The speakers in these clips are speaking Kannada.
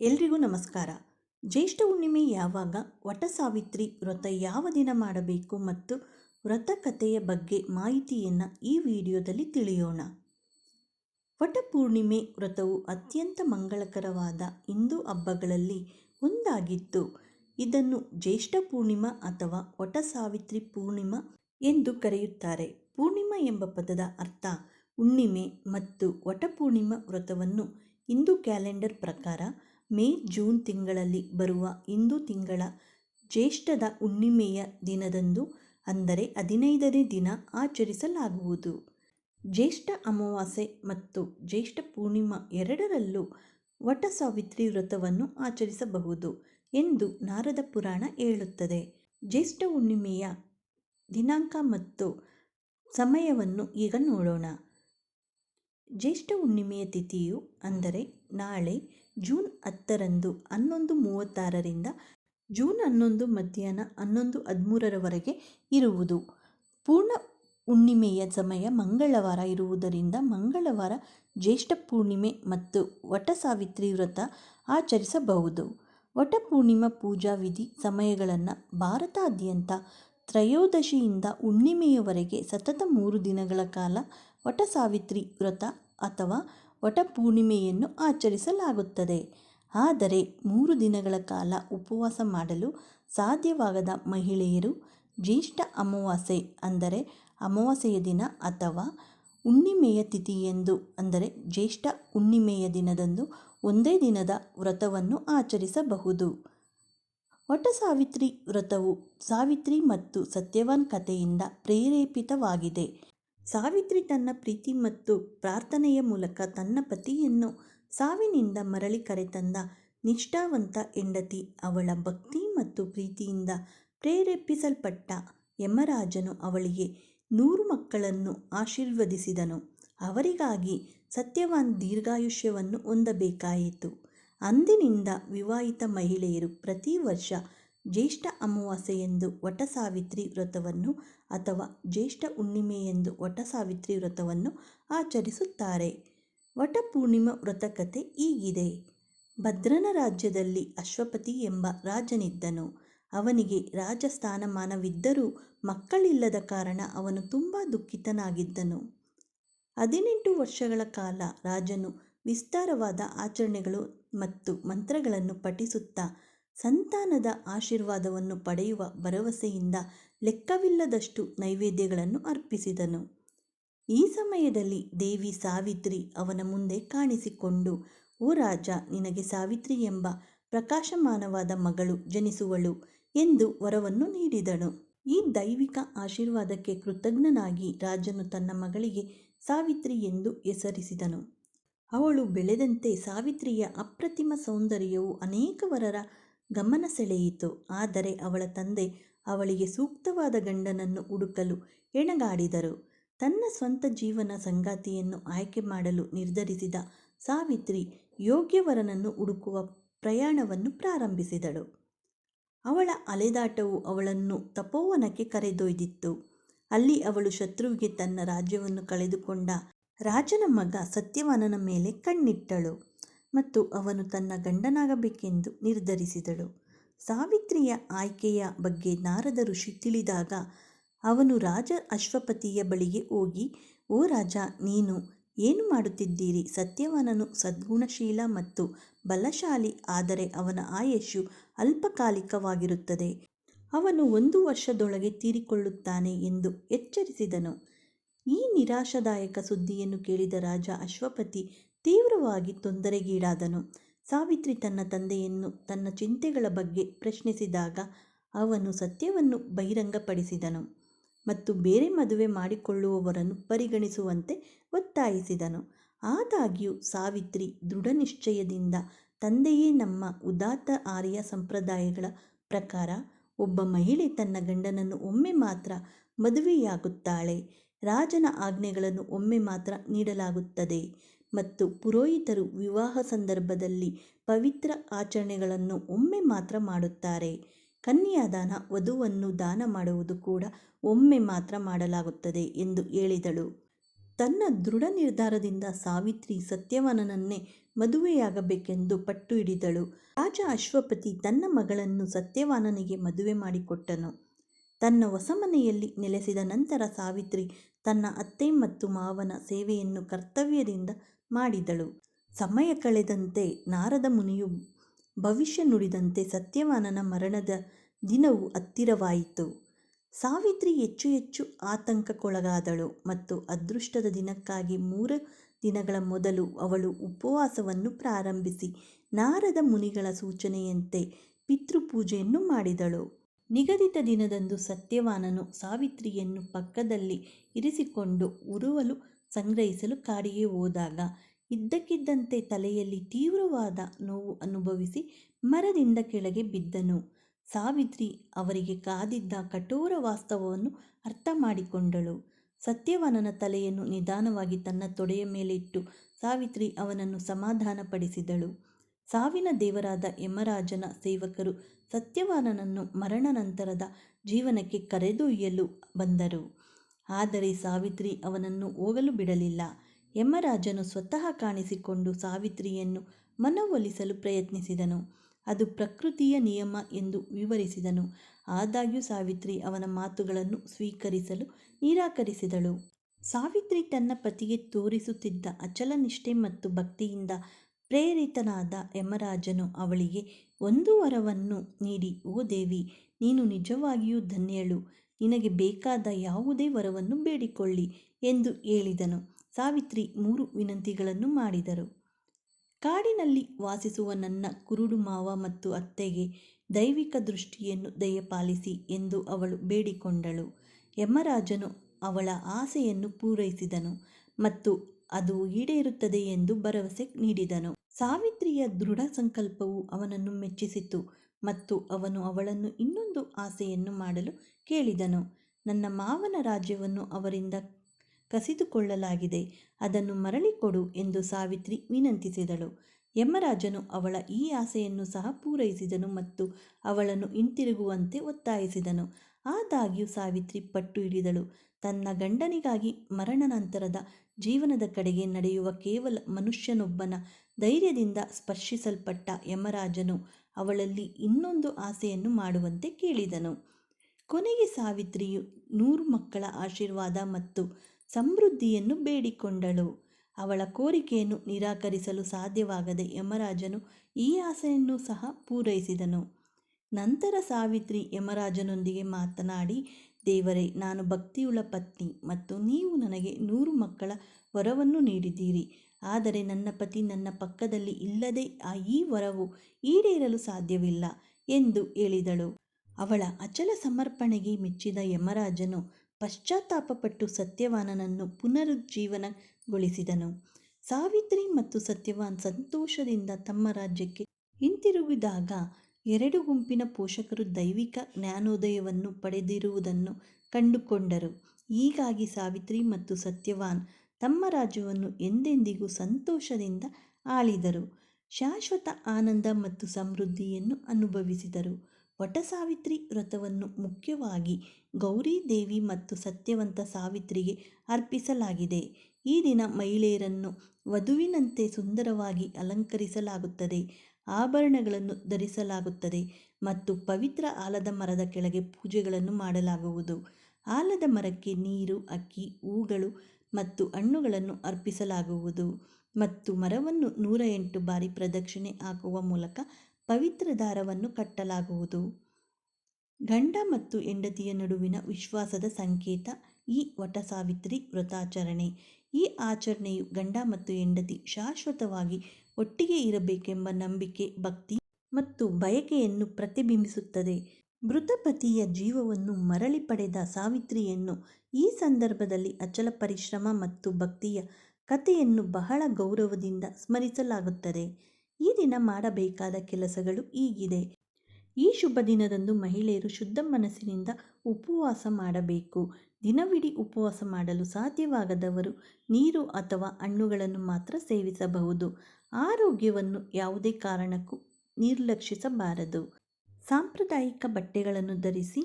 ಎಲ್ರಿಗೂ ನಮಸ್ಕಾರ. ಜ್ಯೇಷ್ಠ ಹುಣ್ಣಿಮೆ ಯಾವಾಗ ವಟ ಸಾವಿತ್ರಿ ವ್ರತ ಯಾವ ದಿನ ಮಾಡಬೇಕು ಮತ್ತು ವ್ರತ ಕಥೆಯ ಬಗ್ಗೆ ಮಾಹಿತಿಯನ್ನು ಈ ವಿಡಿಯೋದಲ್ಲಿ ತಿಳಿಯೋಣ. ವಟ ಪೂರ್ಣಿಮೆ ವ್ರತವು ಅತ್ಯಂತ ಮಂಗಳಕರವಾದ ಹಿಂದೂ ಹಬ್ಬಗಳಲ್ಲಿ ಒಂದಾಗಿತ್ತು ಇದನ್ನು ಜ್ಯೇಷ್ಠ ಪೂರ್ಣಿಮಾ ಅಥವಾ ವಟ ಸಾವಿತ್ರಿ ಪೂರ್ಣಿಮಾ ಎಂದು ಕರೆಯುತ್ತಾರೆ. ಪೂರ್ಣಿಮಾ ಎಂಬ ಪದದ ಅರ್ಥ ಹುಣ್ಣಿಮೆ ಮತ್ತು ವಟಪೂರ್ಣಿಮಾ ವ್ರತವನ್ನು ಹಿಂದೂ ಕ್ಯಾಲೆಂಡರ್ ಪ್ರಕಾರ ಮೇ ಜೂನ್ ತಿಂಗಳಲ್ಲಿ ಬರುವ ಇಂದು ತಿಂಗಳ ಜ್ಯೇಷ್ಠದ ಹುಣ್ಣಿಮೆಯ ದಿನದಂದು, ಅಂದರೆ ಹದಿನೈದನೇ ದಿನ ಆಚರಿಸಲಾಗುವುದು. ಜ್ಯೇಷ್ಠ ಅಮಾವಾಸ್ಯೆ ಮತ್ತು ಜ್ಯೇಷ್ಠ ಪೂರ್ಣಿಮಾ ಎರಡರಲ್ಲೂ ವಟ ಸಾವಿತ್ರಿ ವ್ರತವನ್ನು ಆಚರಿಸಬಹುದು ಎಂದು ನಾರದ ಪುರಾಣ ಹೇಳುತ್ತದೆ. ಜ್ಯೇಷ್ಠ ಹುಣ್ಣಿಮೆಯ ದಿನಾಂಕ ಮತ್ತು ಸಮಯವನ್ನು ಈಗ ನೋಡೋಣ. ಜ್ಯೇಷ್ಠ ಹುಣ್ಣಿಮೆಯ ತಿಥಿಯು, ಅಂದರೆ ನಾಳೆ ಜೂನ್ ಹತ್ತರಂದು ಹನ್ನೊಂದು ಮೂವತ್ತಾರರಿಂದ ಜೂನ್ ಹನ್ನೊಂದು ಮಧ್ಯಾಹ್ನ ಹನ್ನೊಂದು ಹದಿಮೂರರವರೆಗೆ ಇರುವುದು. ಪೂರ್ಣ ಹುಣ್ಣಿಮೆಯ ಸಮಯ ಮಂಗಳವಾರ ಇರುವುದರಿಂದ ಮಂಗಳವಾರ ಜ್ಯೇಷ್ಠ ಪೂರ್ಣಿಮೆ ಮತ್ತು ವಟ ಸಾವಿತ್ರಿ ವ್ರತ ಆಚರಿಸಬಹುದು. ವಟ ಪೂರ್ಣಿಮಾ ಪೂಜಾ ವಿಧಿ ಸಮಯಗಳನ್ನು ಭಾರತಾದ್ಯಂತ ತ್ರಯೋದಶಿಯಿಂದ ಹುಣ್ಣಿಮೆಯವರೆಗೆ ಸತತ ಮೂರು ದಿನಗಳ ಕಾಲ ವಟ ಸಾವಿತ್ರಿ ವ್ರತ ಅಥವಾ ವಟಪೂರ್ಣಿಮೆಯನ್ನು ಆಚರಿಸಲಾಗುತ್ತದೆ. ಆದರೆ ಮೂರು ದಿನಗಳ ಕಾಲ ಉಪವಾಸ ಮಾಡಲು ಸಾಧ್ಯವಾಗದ ಮಹಿಳೆಯರು ಜ್ಯೇಷ್ಠ ಅಮಾವಾಸ್ಯೆ ಅಂದರೆ ಅಮಾವಾಸ್ಯೆಯ ದಿನ ಅಥವಾ ಹುಣ್ಣಿಮೆಯ ತಿಥಿಯಂದು ಅಂದರೆ ಜ್ಯೇಷ್ಠ ಹುಣ್ಣಿಮೆಯ ದಿನದಂದು ಒಂದೇ ದಿನದ ವ್ರತವನ್ನು ಆಚರಿಸಬಹುದು. ವಟ ಸಾವಿತ್ರಿ ವ್ರತವು ಸಾವಿತ್ರಿ ಮತ್ತು ಸತ್ಯವಾನ್ ಕಥೆಯಿಂದ ಪ್ರೇರೇಪಿತವಾಗಿದೆ. ಸಾವಿತ್ರಿ ತನ್ನ ಪ್ರೀತಿ ಮತ್ತು ಪ್ರಾರ್ಥನೆಯ ಮೂಲಕ ತನ್ನ ಪತಿಯನ್ನು ಸಾವಿನಿಂದ ಮರಳಿ ಕರೆತಂದ ನಿಷ್ಠಾವಂತ ಹೆಂಡತಿ. ಅವಳ ಭಕ್ತಿ ಮತ್ತು ಪ್ರೀತಿಯಿಂದ ಪ್ರೇರೇಪಿಸಲ್ಪಟ್ಟ ಯಮರಾಜನು ಅವಳಿಗೆ ನೂರು ಮಕ್ಕಳನ್ನು ಆಶೀರ್ವದಿಸಿದನು. ಅವರಿಗಾಗಿ ಸತ್ಯವಾನ್ ದೀರ್ಘಾಯುಷ್ಯವನ್ನು ಹೊಂದಬೇಕಾಯಿತು. ಅಂದಿನಿಂದ ವಿವಾಹಿತ ಮಹಿಳೆಯರು ಪ್ರತಿ ವರ್ಷ ಜ್ಯೇಷ್ಠ ಅಮಾವಾಸ್ಯೆಯಂದು ವಟ ಸಾವಿತ್ರಿ ವ್ರತವನ್ನು ಅಥವಾ ಜ್ಯೇಷ್ಠ ವಟ ಸಾವಿತ್ರಿ ವ್ರತವನ್ನು ಆಚರಿಸುತ್ತಾರೆ. ವಟ ಪೂರ್ಣಿಮಾ ವ್ರತಕಥೆ ಹೀಗಿದೆ. ಭದ್ರನ ರಾಜ್ಯದಲ್ಲಿ ಅಶ್ವಪತಿ ಎಂಬ ರಾಜನಿದ್ದನು. ಅವನಿಗೆ ರಾಜಸ್ಥಾನಮಾನವಿದ್ದರೂ ಮಕ್ಕಳಿಲ್ಲದ ಕಾರಣ ಅವನು ತುಂಬ ದುಃಖಿತನಾಗಿದ್ದನು. ಹದಿನೆಂಟು ವರ್ಷಗಳ ಕಾಲ ರಾಜನು ವಿಸ್ತಾರವಾದ ಆಚರಣೆಗಳು ಮತ್ತು ಮಂತ್ರಗಳನ್ನು ಪಠಿಸುತ್ತಾ ಸಂತಾನದ ಆಶೀರ್ವಾದವನ್ನು ಪಡೆಯುವ ಭರವಸೆಯಿಂದ ಲೆಕ್ಕವಿಲ್ಲದಷ್ಟು ನೈವೇದ್ಯಗಳನ್ನು ಅರ್ಪಿಸಿದನು. ಈ ಸಮಯದಲ್ಲಿ ದೇವಿ ಸಾವಿತ್ರಿ ಅವನ ಮುಂದೆ ಕಾಣಿಸಿಕೊಂಡು, ಓ ರಾಜ, ನಿನಗೆ ಸಾವಿತ್ರಿ ಎಂಬ ಪ್ರಕಾಶಮಾನವಾದ ಮಗಳು ಜನಿಸುವಳು ಎಂದು ವರವನ್ನು ನೀಡಿದಳು ಈ ದೈವಿಕ ಆಶೀರ್ವಾದಕ್ಕೆ ಕೃತಜ್ಞನಾಗಿ ರಾಜನು ತನ್ನ ಮಗಳಿಗೆ ಸಾವಿತ್ರಿ ಎಂದು ಹೆಸರಿಸಿದನು. ಅವಳು ಬೆಳೆದಂತೆ ಸಾವಿತ್ರಿಯ ಅಪ್ರತಿಮ ಸೌಂದರ್ಯವು ಅನೇಕ ವರರ ಗಮನ ಸೆಳೆಯಿತು. ಆದರೆ ಅವಳ ತಂದೆ ಅವಳಿಗೆ ಸೂಕ್ತವಾದ ಗಂಡನನ್ನು ಹುಡುಕಲು ಹೆಣಗಾಡಿದರು. ತನ್ನ ಸ್ವಂತ ಜೀವನ ಸಂಗಾತಿಯನ್ನು ಆಯ್ಕೆ ಮಾಡಲು ನಿರ್ಧರಿಸಿದ ಸಾವಿತ್ರಿ ಯೋಗ್ಯವರನನ್ನು ಹುಡುಕುವ ಪ್ರಯಾಣವನ್ನು ಪ್ರಾರಂಭಿಸಿದಳು. ಅವಳ ಅಲೆದಾಟವು ಅವಳನ್ನು ತಪೋವನಕ್ಕೆ ಕರೆದೊಯ್ದಿತ್ತು. ಅಲ್ಲಿ ಅವಳು ಶತ್ರುವಿಗೆ ತನ್ನ ರಾಜ್ಯವನ್ನು ಕಳೆದುಕೊಂಡ ರಾಜನ ಮಗ ಸತ್ಯವಾನನ ಮೇಲೆ ಕಣ್ಣಿಟ್ಟಳು. ಮತ್ತು ಅವನು ತನ್ನ ಗಂಡನಾಗಬೇಕೆಂದು ನಿರ್ಧರಿಸಿದಳು. ಸಾವಿತ್ರಿಯ ಆಯ್ಕೆಯ ಬಗ್ಗೆ ನಾರದ ಋಷಿ ತಿಳಿದಾಗ, ಅವನು ರಾಜ ಅಶ್ವಪತಿಯ ಬಳಿಗೆ ಹೋಗಿ, ಓ ರಾಜ, ನೀನು ಏನು ಮಾಡುತ್ತಿದ್ದೀರಿ? ಸತ್ಯವಾನನು ಸದ್ಗುಣಶೀಲ ಮತ್ತು ಬಲಶಾಲಿ, ಆದರೆ ಅವನ ಆಯಸ್ಸು ಅಲ್ಪಕಾಲಿಕವಾಗಿರುತ್ತದೆ. ಅವನು ಒಂದು ವರ್ಷದೊಳಗೆ ತೀರಿಕೊಳ್ಳುತ್ತಾನೆ ಎಂದು ಎಚ್ಚರಿಸಿದನು. ಈ ನಿರಾಶಾದಾಯಕ ಸುದ್ದಿಯನ್ನು ಕೇಳಿದ ರಾಜ ಅಶ್ವಪತಿ ತೀವ್ರವಾಗಿ ತೊಂದರೆಗೀಡಾದನು. ಸಾವಿತ್ರಿ ತನ್ನ ತಂದೆಯನ್ನು ತನ್ನ ಚಿಂತೆಗಳ ಬಗ್ಗೆ ಪ್ರಶ್ನಿಸಿದಾಗ ಅವನು ಸತ್ಯವನ್ನು ಬಹಿರಂಗಪಡಿಸಿದನು ಮತ್ತು ಬೇರೆ ಮದುವೆ ಮಾಡಿಕೊಳ್ಳುವವರನ್ನು ಪರಿಗಣಿಸುವಂತೆ ಒತ್ತಾಯಿಸಿದನು. ಆದಾಗ್ಯೂ ಸಾವಿತ್ರಿ ದೃಢ ನಿಶ್ಚಯದಿಂದ ತಂದೆಯೇ ನಮ್ಮ ಉದಾತ್ತ ಆರ್ಯ ಸಂಪ್ರದಾಯಗಳ ಪ್ರಕಾರ ಒಬ್ಬ ಮಹಿಳೆ ತನ್ನ ಗಂಡನನ್ನು ಒಮ್ಮೆ ಮಾತ್ರ ಮದುವೆಯಾಗುತ್ತಾಳೆ. ರಾಜನ ಆಜ್ಞೆಗಳನ್ನು ಒಮ್ಮೆ ಮಾತ್ರ ನೀಡಲಾಗುತ್ತದೆ. ಮತ್ತು ಪುರೋಹಿತರು ವಿವಾಹ ಸಂದರ್ಭದಲ್ಲಿ ಪವಿತ್ರ ಆಚರಣೆಗಳನ್ನು ಒಮ್ಮೆ ಮಾತ್ರ ಮಾಡುತ್ತಾರೆ. ಕನ್ಯಾದಾನ ವಧುವನ್ನು ದಾನ ಮಾಡುವುದು ಕೂಡ ಒಮ್ಮೆ ಮಾತ್ರ ಮಾಡಲಾಗುತ್ತದೆ ಎಂದು ಹೇಳಿದಳು. ತನ್ನ ದೃಢ ನಿರ್ಧಾರದಿಂದ ಸಾವಿತ್ರಿ ಸತ್ಯವಾನನನ್ನೇ ಮದುವೆಯಾಗಬೇಕೆಂದು ಪಟ್ಟು ಹಿಡಿದಳು. ರಾಜ ಅಶ್ವಪತಿ ತನ್ನ ಮಗಳನ್ನು ಸತ್ಯವಾನನಿಗೆ ಮದುವೆ ಮಾಡಿಕೊಟ್ಟನು. ತನ್ನ ಹೊಸಮನೆಯಲ್ಲಿ ನೆಲೆಸಿದ ನಂತರ ಸಾವಿತ್ರಿ ತನ್ನ ಅತ್ತೆ ಮತ್ತು ಮಾವನ ಸೇವೆಯನ್ನು ಕರ್ತವ್ಯದಿಂದ ಮಾಡಿದಳು. ಸಮಯ ಕಳೆದಂತೆ ನಾರದ ಮುನಿಯು ಭವಿಷ್ಯ ನುಡಿದಂತೆ ಸತ್ಯವಾನನ ಮರಣದ ದಿನವು ಹತ್ತಿರವಾಯಿತು. ಸಾವಿತ್ರಿ ಹೆಚ್ಚು ಹೆಚ್ಚು ಆತಂಕಕ್ಕೊಳಗಾದಳು ಮತ್ತು ಅದೃಷ್ಟದ ದಿನಕ್ಕಾಗಿ ಮೂರು ದಿನಗಳ ಮೊದಲು ಅವಳು ಉಪವಾಸವನ್ನು ಪ್ರಾರಂಭಿಸಿ ನಾರದ ಮುನಿಗಳ ಸೂಚನೆಯಂತೆ ಪಿತೃಪೂಜೆಯನ್ನು ಮಾಡಿದಳು. ನಿಗದಿತ ದಿನದಂದು ಸತ್ಯವಾನನು ಸಾವಿತ್ರಿಯನ್ನು ಪಕ್ಕದಲ್ಲಿ ಇರಿಸಿಕೊಂಡು ಉರುವಲು ಸಂಗ್ರಹಿಸಲು ಕಾಡಿಗೆ ಹೋದಾಗ ಇದ್ದಕ್ಕಿದ್ದಂತೆ ತಲೆಯಲ್ಲಿ ತೀವ್ರವಾದ ನೋವು ಅನುಭವಿಸಿ ಮರದಿಂದ ಕೆಳಗೆ ಬಿದ್ದನು. ಸಾವಿತ್ರಿ ಅವರಿಗೆ ಕಾದಿದ್ದ ಕಠೋರ ವಾಸ್ತವವನ್ನು ಅರ್ಥ ಮಾಡಿಕೊಂಡಳು. ಸತ್ಯವಾನನ ತಲೆಯನ್ನು ನಿಧಾನವಾಗಿ ತನ್ನ ತೊಡೆಯ ಮೇಲಿಟ್ಟು ಸಾವಿತ್ರಿ ಅವನನ್ನು ಸಮಾಧಾನಪಡಿಸಿದಳು. ಸಾವಿನ ದೇವರಾದ ಯಮರಾಜನ ಸೇವಕರು ಸತ್ಯವಾನನನ್ನು ಮರಣ ನಂತರದ ಜೀವನಕ್ಕೆ ಕರೆದೊಯ್ಯಲು ಬಂದರು. ಆದರೆ ಸಾವಿತ್ರಿ ಅವನನ್ನು ಹೋಗಲು ಬಿಡಲಿಲ್ಲ. ಯಮರಾಜನು ಸ್ವತಃ ಕಾಣಿಸಿಕೊಂಡು ಸಾವಿತ್ರಿಯನ್ನು ಮನವೊಲಿಸಲು ಪ್ರಯತ್ನಿಸಿದನು. ಅದು ಪ್ರಕೃತಿಯ ನಿಯಮ ಎಂದು ವಿವರಿಸಿದನು. ಆದಾಗ್ಯೂ ಸಾವಿತ್ರಿ ಅವನ ಮಾತುಗಳನ್ನು ಸ್ವೀಕರಿಸಲು ನಿರಾಕರಿಸಿದಳು. ಸಾವಿತ್ರಿ ತನ್ನ ಪತಿಗೆ ತೋರಿಸುತ್ತಿದ್ದ ಅಚಲ ನಿಷ್ಠೆ ಮತ್ತು ಭಕ್ತಿಯಿಂದ ಪ್ರೇರಿತನಾದ ಯಮರಾಜನು ಅವಳಿಗೆ, ಒಂದು ವರವನ್ನು ನೀಡಿ, ಓ ದೇವಿ, ನೀನು ನಿಜವಾಗಿಯೂ ಧನ್ಯಳು. ನಿನಗೆ ಬೇಕಾದ ಯಾವುದೇ ವರವನ್ನು ಬೇಡಿಕೊಳ್ಳಿ ಎಂದು ಹೇಳಿದನು. ಸಾವಿತ್ರಿ ಮೂರು ವಿನಂತಿಗಳನ್ನು ಮಾಡಿದರು. ಕಾಡಿನಲ್ಲಿ ವಾಸಿಸುವ ನನ್ನ ಕುರುಡು ಮಾವ ಮತ್ತು ಅತ್ತೆಗೆ ದೈವಿಕ ದೃಷ್ಟಿಯನ್ನು ದಯಪಾಲಿಸಿ ಎಂದು ಅವಳು ಬೇಡಿಕೊಂಡಳು. ಯಮರಾಜನು ಅವಳ ಆಸೆಯನ್ನು ಪೂರೈಸಿದನು ಮತ್ತು ಅದು ಈಡೇರುತ್ತದೆ ಎಂದು ಭರವಸೆ ನೀಡಿದನು. ಸಾವಿತ್ರಿಯ ದೃಢ ಸಂಕಲ್ಪವು ಅವನನ್ನು ಮೆಚ್ಚಿಸಿತು. ಮತ್ತು ಅವನು ಅವಳನ್ನು ಇನ್ನೊಂದು ಆಸೆಯನ್ನು ಮಾಡಲು ಕೇಳಿದನು. ನನ್ನ ಮಾವನ ರಾಜ್ಯವನ್ನು ಅವರಿಂದ ಕಸಿದುಕೊಳ್ಳಲಾಗಿದೆ, ಅದನ್ನು ಮರಳಿಕೊಡು ಎಂದು ಸಾವಿತ್ರಿ ವಿನಂತಿಸಿದಳು. ಯಮರಾಜನು ಅವಳ ಈ ಆಸೆಯನ್ನು ಸಹ ಪೂರೈಸಿದನು ಮತ್ತು ಅವಳನ್ನು ಹಿಂತಿರುಗುವಂತೆ ಒತ್ತಾಯಿಸಿದನು. ಆದಾಗ್ಯೂ ಸಾವಿತ್ರಿ ಪಟ್ಟು ಹಿಡಿದಳು. ತನ್ನ ಗಂಡನಿಗಾಗಿ ಮರಣ ನಂತರದ ಜೀವನದ ಕಡೆಗೆ ನಡೆಯುವ ಕೇವಲ ಮನುಷ್ಯನೊಬ್ಬನ ಧೈರ್ಯದಿಂದ ಸ್ಪರ್ಶಿಸಲ್ಪಟ್ಟ ಯಮರಾಜನು ಅವಳಲ್ಲಿ ಇನ್ನೊಂದು ಆಸೆಯನ್ನು ಮಾಡುವಂತೆ ಕೇಳಿದನು. ಕೊನೆಗೆ ಸಾವಿತ್ರಿಯು ನೂರು ಮಕ್ಕಳ ಆಶೀರ್ವಾದ ಮತ್ತು ಸಮೃದ್ಧಿಯನ್ನು ಬೇಡಿಕೊಂಡಳು. ಅವಳ ಕೋರಿಕೆಯನ್ನು ನಿರಾಕರಿಸಲು ಸಾಧ್ಯವಾಗದೆ ಯಮರಾಜನು ಈ ಆಸೆಯನ್ನು ಸಹ ಪೂರೈಸಿದನು. ನಂತರ ಸಾವಿತ್ರಿ ಯಮರಾಜನೊಂದಿಗೆ ಮಾತನಾಡಿ, ದೇವರೇ, ನಾನು ಭಕ್ತಿಯುಳ್ಳ ಪತ್ನಿ ಮತ್ತು ನೀವು ನನಗೆ ನೂರು ಮಕ್ಕಳ ವರವನ್ನು ನೀಡಿದ್ದೀರಿ. ಆದರೆ ನನ್ನ ಪತಿ ನನ್ನ ಪಕ್ಕದಲ್ಲಿ ಇಲ್ಲದೆ ಆ ಈ ವರವು ಈಡೇರಲು ಸಾಧ್ಯವಿಲ್ಲ ಎಂದು ಹೇಳಿದಳು. ಅವಳ ಅಚಲ ಸಮರ್ಪಣೆಗೆ ಮೆಚ್ಚಿದ ಯಮರಾಜನು ಪಶ್ಚಾತ್ತಾಪಪಟ್ಟು ಸತ್ಯವಾನನನ್ನು ಪುನರುಜ್ಜೀವನಗೊಳಿಸಿದನು. ಸಾವಿತ್ರಿ ಮತ್ತು ಸತ್ಯವಾನ್ ಸಂತೋಷದಿಂದ ತಮ್ಮ ರಾಜ್ಯಕ್ಕೆ ಹಿಂತಿರುಗಿದಾಗ ಎರಡು ಗುಂಪಿನ ಪೋಷಕರು ದೈವಿಕ ಜ್ಞಾನೋದಯವನ್ನು ಪಡೆದಿರುವುದನ್ನು ಕಂಡುಕೊಂಡರು. ಹೀಗಾಗಿ ಸಾವಿತ್ರಿ ಮತ್ತು ಸತ್ಯವಾನ್ ತಮ್ಮ ರಾಜ್ಯವನ್ನು ಎಂದೆಂದಿಗೂ ಸಂತೋಷದಿಂದ ಆಳಿದರು. ಶಾಶ್ವತ ಆನಂದ ಮತ್ತು ಸಮೃದ್ಧಿಯನ್ನು ಅನುಭವಿಸಿದರು. ವಟಸಾವಿತ್ರಿ ವ್ರತವನ್ನು ಮುಖ್ಯವಾಗಿ ಗೌರಿ ದೇವಿ ಮತ್ತು ಸತ್ಯವಂತ ಸಾವಿತ್ರಿಗೆ ಅರ್ಪಿಸಲಾಗಿದೆ. ಈ ದಿನ ಮಹಿಳೆಯರನ್ನು ವಧುವಿನಂತೆ ಸುಂದರವಾಗಿ ಅಲಂಕರಿಸಲಾಗುತ್ತದೆ. ಆಭರಣಗಳನ್ನು ಧರಿಸಲಾಗುತ್ತದೆ ಮತ್ತು ಪವಿತ್ರ ಆಲದ ಮರದ ಕೆಳಗೆ ಪೂಜೆಗಳನ್ನು ಮಾಡಲಾಗುವುದು. ಆಲದ ಮರಕ್ಕೆ ನೀರು, ಅಕ್ಕಿ, ಹೂಗಳು ಮತ್ತು ಹಣ್ಣುಗಳನ್ನು ಅರ್ಪಿಸಲಾಗುವುದು. ಮತ್ತು ಮರವನ್ನು ನೂರ ಎಂಟು ಬಾರಿ ಪ್ರದಕ್ಷಿಣೆ ಹಾಕುವ ಮೂಲಕ ಪವಿತ್ರ ದಾರವನ್ನು ಕಟ್ಟಲಾಗುವುದು. ಗಂಡ ಮತ್ತು ಹೆಂಡತಿಯ ನಡುವಿನ ವಿಶ್ವಾಸದ ಸಂಕೇತ ಈ ವಟಸಾವಿತ್ರಿ ವ್ರತಾಚರಣೆ. ಈ ಆಚರಣೆಯು ಗಂಡ ಮತ್ತು ಹೆಂಡತಿ ಶಾಶ್ವತವಾಗಿ ಒಟ್ಟಿಗೆ ಇರಬೇಕೆಂಬ ನಂಬಿಕೆ, ಭಕ್ತಿ ಮತ್ತು ಬಯಕೆಯನ್ನು ಪ್ರತಿಬಿಂಬಿಸುತ್ತದೆ. ಮೃತಪತಿಯ ಜೀವವನ್ನು ಮರಳಿ ಪಡೆದ ಸಾವಿತ್ರಿಯನ್ನು ಈ ಸಂದರ್ಭದಲ್ಲಿ ಅಚಲ ಪರಿಶ್ರಮ ಮತ್ತು ಭಕ್ತಿಯ ಕಥೆಯನ್ನು ಬಹಳ ಗೌರವದಿಂದ ಸ್ಮರಿಸಲಾಗುತ್ತದೆ. ಈ ದಿನ ಮಾಡಬೇಕಾದ ಕೆಲಸಗಳು ಹೀಗಿದೆ. ಈ ಶುಭ ದಿನದಂದು ಮಹಿಳೆಯರು ಶುದ್ಧ ಮನಸ್ಸಿನಿಂದ ಉಪವಾಸ ಮಾಡಬೇಕು. ದಿನವಿಡೀ ಉಪವಾಸ ಮಾಡಲು ಸಾಧ್ಯವಾಗದವರು ನೀರು ಅಥವಾ ಹಣ್ಣುಗಳನ್ನು ಮಾತ್ರ ಸೇವಿಸಬಹುದು. ಆರೋಗ್ಯವನ್ನು ಯಾವುದೇ ಕಾರಣಕ್ಕೂ ನಿರ್ಲಕ್ಷಿಸಬಾರದು. ಸಾಂಪ್ರದಾಯಿಕ ಬಟ್ಟೆಗಳನ್ನು ಧರಿಸಿ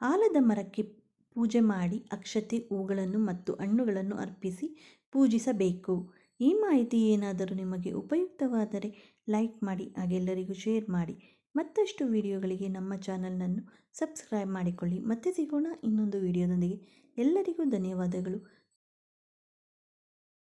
ಆಲದ ಮರಕ್ಕೆ ಪೂಜೆ ಮಾಡಿ ಅಕ್ಷತೆ, ಹೂಗಳನ್ನು ಮತ್ತು ಹಣ್ಣುಗಳನ್ನು ಅರ್ಪಿಸಿ ಪೂಜಿಸಬೇಕು. ಈ ಮಾಹಿತಿ ಏನಾದರೂ ನಿಮಗೆ ಉಪಯುಕ್ತವಾದರೆ ಲೈಕ್ ಮಾಡಿ ಹಾಗೆಲ್ಲರಿಗೂ ಶೇರ್ ಮಾಡಿ. ಮತ್ತಷ್ಟು ವಿಡಿಯೋಗಳಿಗೆ ನಮ್ಮ ಚಾನಲನ್ನು ಸಬ್ಸ್ಕ್ರೈಬ್ ಮಾಡಿಕೊಳ್ಳಿ. ಮತ್ತೆ ಸಿಗೋಣ ಇನ್ನೊಂದು ವಿಡಿಯೋದೊಂದಿಗೆ. ಎಲ್ಲರಿಗೂ ಧನ್ಯವಾದಗಳು.